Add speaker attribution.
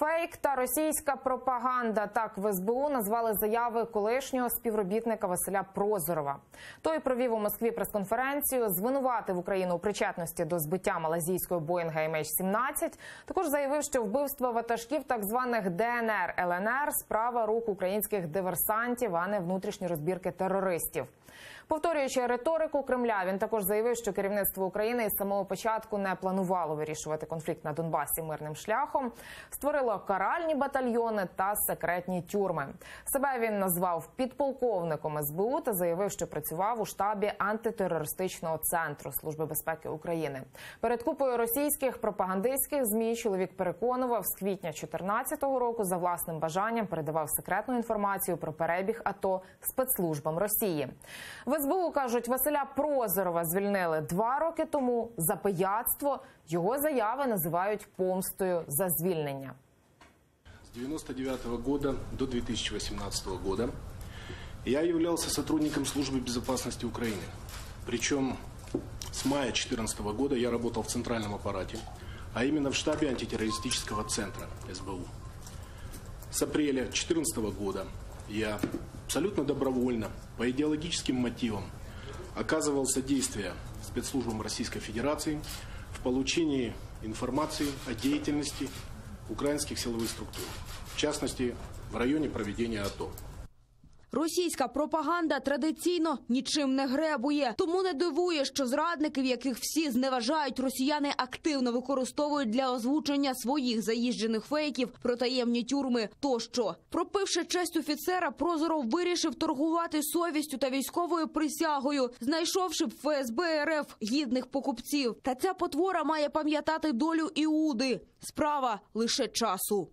Speaker 1: Фейк та російська пропаганда так в СБУ назвали заяви колишнього співробітника Василя Прозорова. Той провів у Москві прес-конференцію, звинуватив Україну у причетності до збиття малазійської Боїнга MH17. Також заявив, що вбивство ватажків так званих ДНР ЛНР справа рук українських диверсантів, а не внутрішні розбірки терористів. Повторюючи риторику Кремля, він також заявив, що керівництво України із самого початку не планувало вирішувати конфлікт на Донбасі мирним шляхом, створило каральні батальйони та секретні тюрми. Себе він назвав підполковником СБУ та заявив, що працював у штабі антитерористичного центру Служби безпеки України. Перед купою російських пропагандистських змі чоловік переконував з квітня 2014 року за власним бажанням передавав секретну інформацію про перебіг АТО спецслужбам Росії. В СБУ кажуть, Василя Прозорова звільнили два роки тому за пияцтво. Його заяви називають помстою за звільнення.
Speaker 2: С 1999 года до 2018 года я являлся сотрудником службы безопасности Украины. Причем с мая 2014 года я работал в центральном аппарате, а именно в штабе антитеррористического центра СБУ. С апреля 2014 года я абсолютно добровольно, по идеологическим мотивам, оказывал содействие спецслужбам Российской Федерации в получении информации о деятельности украинских силовых структур, в частности, в районе проведения АТО.
Speaker 3: Російська пропаганда традиційно нічим не гребує, тому не дивує, що зрадників, яких всі зневажають, росіяни активно використовують для озвучення своїх заїжджених фейків про таємні тюрми. Тощо, пропивши честь офіцера, Прозоров вирішив торгувати совістю та військовою присягою, знайшовши в ФСБ РФ гідних покупців. Та ця потвора має пам'ятати долю Іуди. Справа лише часу.